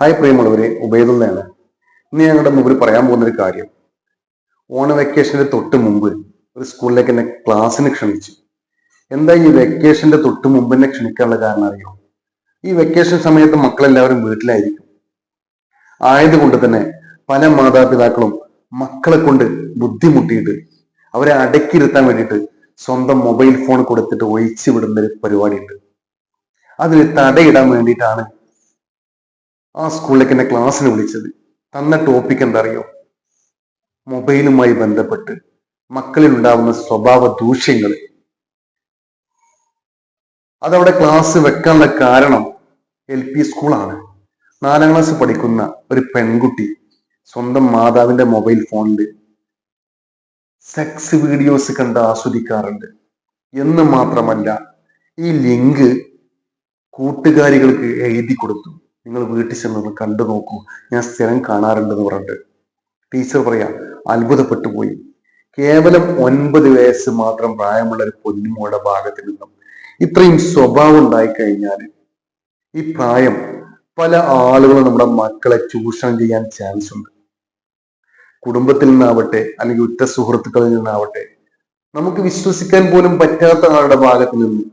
Hi പ്രിയമുള്ളവരെ ഉബൈദുള്ളയാണ് ഇന്ന് ഞങ്ങളുടെ മുമ്പിൽ പറയാൻ പോകുന്ന ഒരു കാര്യം. ഓണ വെക്കേഷന്റെ തൊട്ട് മുമ്പ് ഒരു സ്കൂളിലേക്ക് എന്നെ ക്ലാസ്സിന് ക്ഷണിച്ചു. എന്താ ഈ വെക്കേഷന്റെ തൊട്ട് മുമ്പ് എന്നെ ക്ഷണിക്കാനുള്ള കാരണം അറിയോ? ഈ വെക്കേഷൻ സമയത്ത് മക്കളെല്ലാവരും വീട്ടിലായിരിക്കും. ആയതുകൊണ്ട് തന്നെ പല മാതാപിതാക്കളും മക്കളെ കൊണ്ട് ബുദ്ധിമുട്ടിയിട്ട് അവരെ അടക്കിയിരുത്താൻ വേണ്ടിയിട്ട് സ്വന്തം മൊബൈൽ ഫോൺ കൊടുത്തിട്ട് ഒഴിച്ചു വിടുന്ന ഒരു പരിപാടിയുണ്ട്. അതിന് തടയിടാൻ വേണ്ടിയിട്ടാണ് ആ സ്കൂളിലേക്ക് എന്നെ ക്ലാസ്സിന് വിളിച്ചത്. തന്ന ടോപ്പിക് എന്തറിയോ? മൊബൈലുമായി ബന്ധപ്പെട്ട് മക്കളിൽ ഉണ്ടാവുന്ന സ്വഭാവ ദൂഷ്യങ്ങൾ. അതവിടെ ക്ലാസ് വെക്കാനുള്ള കാരണം എൽ പി സ്കൂളാണ്. നാലാം ക്ലാസ് പഠിക്കുന്ന ഒരു പെൺകുട്ടി സ്വന്തം മാതാവിന്റെ മൊബൈൽ ഫോണിൽ സെക്സ് വീഡിയോസ് കണ്ട് ആസ്വദിക്കാറുണ്ട്. എന്ന് മാത്രമല്ല ഈ ലിങ്ക് കൂട്ടുകാരികൾക്ക് എഴുതി കൊടുത്തു. നിങ്ങൾ വീട്ടിൽ ചെന്ന് കണ്ടു നോക്കൂ. ഞാൻ സ്ഥിരം കാണാറുണ്ടെന്ന് പറഞ്ഞിട്ട്. ടീച്ചർ പറയാ അത്ഭുതപ്പെട്ടു പോയി. കേവലം ഒൻപത് വയസ്സ് മാത്രം പ്രായമുള്ള ഒരു പൊന്നുമോടെ ഭാഗത്ത് നിന്നും ഇത്രയും സ്വഭാവം ഉണ്ടായി കഴിഞ്ഞാൽ ഈ പ്രായം പല ആളുകളും നമ്മുടെ മക്കളെ ചൂഷണം ചെയ്യാൻ ചാൻസ് ഉണ്ട്. കുടുംബത്തിൽ നിന്നാവട്ടെ അല്ലെങ്കിൽ ഉറ്റ സുഹൃത്തുക്കളിൽ നിന്നാവട്ടെ നമുക്ക് വിശ്വസിക്കാൻ പോലും പറ്റാത്ത ആളുടെ ഭാഗത്ത് നിന്ന്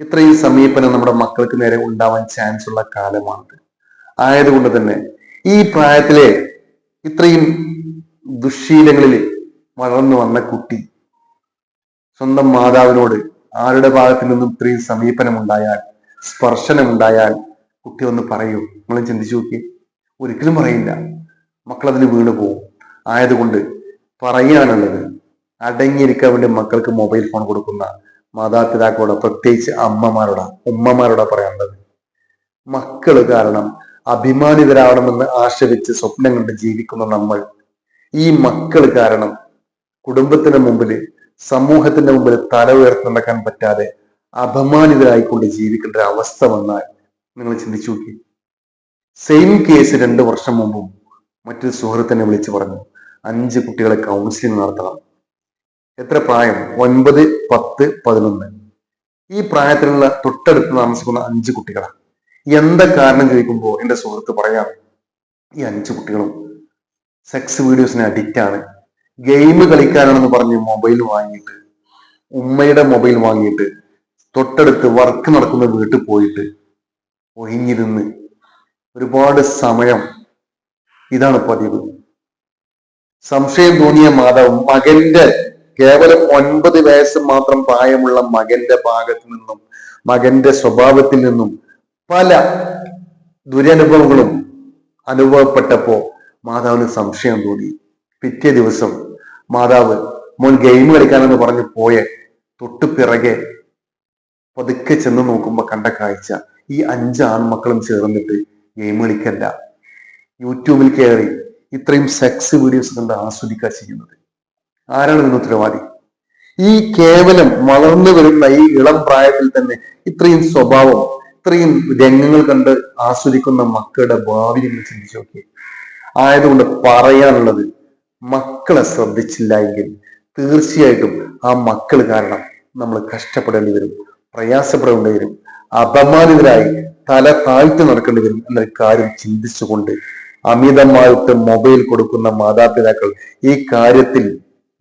ഇത്രയും സമീപനം നമ്മുടെ മക്കൾക്ക് നേരെ ഉണ്ടാവാൻ ചാൻസ് ഉള്ള കാലമാണിത്. ആയതുകൊണ്ട് തന്നെ ഈ പ്രായത്തിലെ ഇത്രയും ദുശ്ശീലങ്ങളിൽ വളർന്നു വന്ന കുട്ടി സ്വന്തം മാതാവിനോട് ആരുടെ ഭാഗത്തു നിന്നും ഇത്രയും സമീപനമുണ്ടായാൽ സ്പർശനമുണ്ടായാൽ കുട്ടി ഒന്ന് പറയൂ. നിങ്ങൾ ചിന്തിച്ചു നോക്കി ഒരിക്കലും പറയില്ല. മക്കളതിന് വീണു പോകും ആയതുകൊണ്ട് പറയാനുള്ളത് അടങ്ങിയിരിക്കാൻ വേണ്ടി മക്കൾക്ക് മൊബൈൽ ഫോൺ കൊടുക്കുന്ന മാതാപിതാക്കളോട് പ്രത്യേകിച്ച് അമ്മമാരോടാ ഉമ്മമാരോട് പറയാനുള്ളത്. മക്കൾ കാരണം അഭിമാനിതരാവണമെന്ന് ആശ്രയിച്ച് സ്വപ്നം കണ്ട് ജീവിക്കുന്ന നമ്മൾ. ഈ മക്കൾ കാരണം കുടുംബത്തിന് മുമ്പിൽ സമൂഹത്തിന്റെ മുമ്പിൽ തല ഉയർത്തി നടക്കാൻ പറ്റാതെ അപമാനിതരായിക്കൊണ്ട് ജീവിക്കേണ്ട ഒരു അവസ്ഥ വന്നാൽ നിങ്ങൾ ചിന്തിച്ചു നോക്കി. സെയിം കേസ് രണ്ട് വർഷം മുമ്പും മറ്റൊരു സുഹൃത്തിനെ വിളിച്ചു പറഞ്ഞു അഞ്ച് കുട്ടികളെ കൗൺസിലിംഗ് നടത്തണം. എത്ര പ്രായം? ഒൻപത് പത്ത് പതിനൊന്ന്. ഈ പ്രായത്തിലുള്ള തൊട്ടടുത്ത് താമസിക്കുന്ന അഞ്ച് കുട്ടികളാണ്. എന്താ കാരണം ചോദിക്കുമ്പോൾ എന്റെ സുഹൃത്ത് പറയാം ഈ അഞ്ച് കുട്ടികളും സെക്സ് വീഡിയോസിന് അഡിക്റ്റ് ആണ്. ഗെയിം കളിക്കാനാണെന്ന് പറഞ്ഞ് മൊബൈൽ വാങ്ങിയിട്ട് ഉമ്മയുടെ മൊബൈൽ വാങ്ങിയിട്ട് തൊട്ടടുത്ത് വർക്ക് നടക്കുന്ന വീട്ടിൽ പോയിട്ട് ഒഴിഞ്ഞിരുന്ന് ഒരുപാട് സമയം ഇതാണ് പതിവ്. സംശയം തോന്നിയ മാതാവ് മകന്റെ കേവലം ഒൻപത് വയസ്സ് മാത്രം പ്രായമുള്ള മകന്റെ ഭാഗത്ത് നിന്നും മകന്റെ സ്വഭാവത്തിൽ നിന്നും പല ദുരനുഭവങ്ങളും അനുഭവപ്പെട്ടപ്പോ മാതാവിന് സംശയം തോന്നി. പിറ്റേ ദിവസം മാതാവ് മോൻ ഗെയിം കളിക്കാനെന്ന് പറഞ്ഞ് പോയ. തൊട്ടു പിറകെ പതുക്കെ ചെന്ന് നോക്കുമ്പോൾ കണ്ട കാഴ്ച. ഈ അഞ്ച് ആൺമക്കളും ചേർന്നിട്ട് ഗെയിം കളിക്കല്ല യൂട്യൂബിൽ കയറി ഇത്രയും സെക്സ് വീഡിയോസ് കണ്ട് ആസ്വദിക്കുക ചെയ്യുന്നത്. ആരാണ് ഇതിന് ഉത്തരവാദി? ഈ കേവലം വളർന്നു വരുന്ന ഈ ഇളം പ്രായത്തിൽ തന്നെ ഇത്രയും സ്വഭാവം ഇത്രയും രംഗങ്ങൾ കണ്ട് ആസ്വദിക്കുന്ന മക്കളുടെ ഭാവി നിങ്ങൾ ചിന്തിച്ചു നോക്കി ആയതുകൊണ്ട് പറയാനുള്ളത് മക്കളെ ശ്രദ്ധിച്ചില്ല എങ്കിൽ തീർച്ചയായിട്ടും ആ മക്കൾ കാരണം നമ്മൾ കഷ്ടപ്പെടേണ്ടി വരും പ്രയാസപ്പെടേണ്ടി വരും അപമാനിതരായി തല താഴ്ത്തി നടക്കേണ്ടി വരും എന്നൊരു കാര്യം ചിന്തിച്ചുകൊണ്ട് അമിതമായിട്ട് മൊബൈൽ കൊടുക്കുന്ന മാതാപിതാക്കൾ ഈ കാര്യത്തിൽ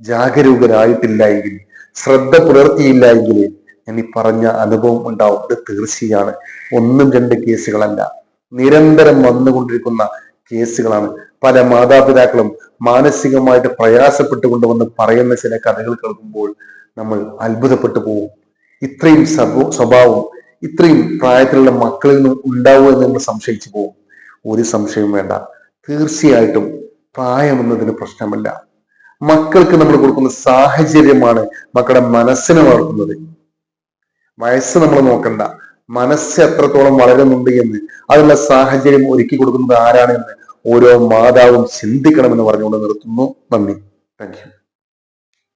ജാഗരൂകരായിട്ടില്ല എങ്കിൽ ശ്രദ്ധ പുലർത്തിയില്ല എങ്കിൽ ഞാൻ ഈ പറഞ്ഞ അനുഭവം ഉണ്ടാവും. ഇത് തീർച്ചയാണ്. ഒന്നും രണ്ട് കേസുകളല്ല. നിരന്തരം വന്നുകൊണ്ടിരിക്കുന്ന കേസുകളാണ്. പല മാതാപിതാക്കളും മാനസികമായിട്ട് പ്രയാസപ്പെട്ടുകൊണ്ട് വന്ന് പറയുന്ന ചില കഥകൾ കേൾക്കുമ്പോൾ നമ്മൾ അത്ഭുതപ്പെട്ടു പോകും. ഇത്രയും സ്വഭാവം ഇത്രയും പ്രായത്തിലുള്ള മക്കളിൽ നിന്നും ഉണ്ടാവുക എന്ന് നമ്മൾ സംശയിച്ചു പോകും. ഒരു സംശയവും വേണ്ട. തീർച്ചയായിട്ടും പ്രായം എന്നതിന് പ്രശ്നമല്ല. മക്കൾക്ക് നമ്മൾ കൊടുക്കുന്ന സാഹചര്യമാണ് മക്കളുടെ മനസ്സിനെ വളർത്തുന്നത്. വയസ്സ് നമ്മൾ നോക്കണ്ട. മനസ്സ് എത്രത്തോളം വളരുന്നുണ്ട് എന്ന് അതിനുള്ള സാഹചര്യം ഒരുക്കി കൊടുക്കുന്നത് ആരാണ് എന്ന് ഓരോ മാതാവും ചിന്തിക്കണമെന്ന് പറഞ്ഞുകൊണ്ട് നിർത്തുന്നു. നന്ദി. താങ്ക്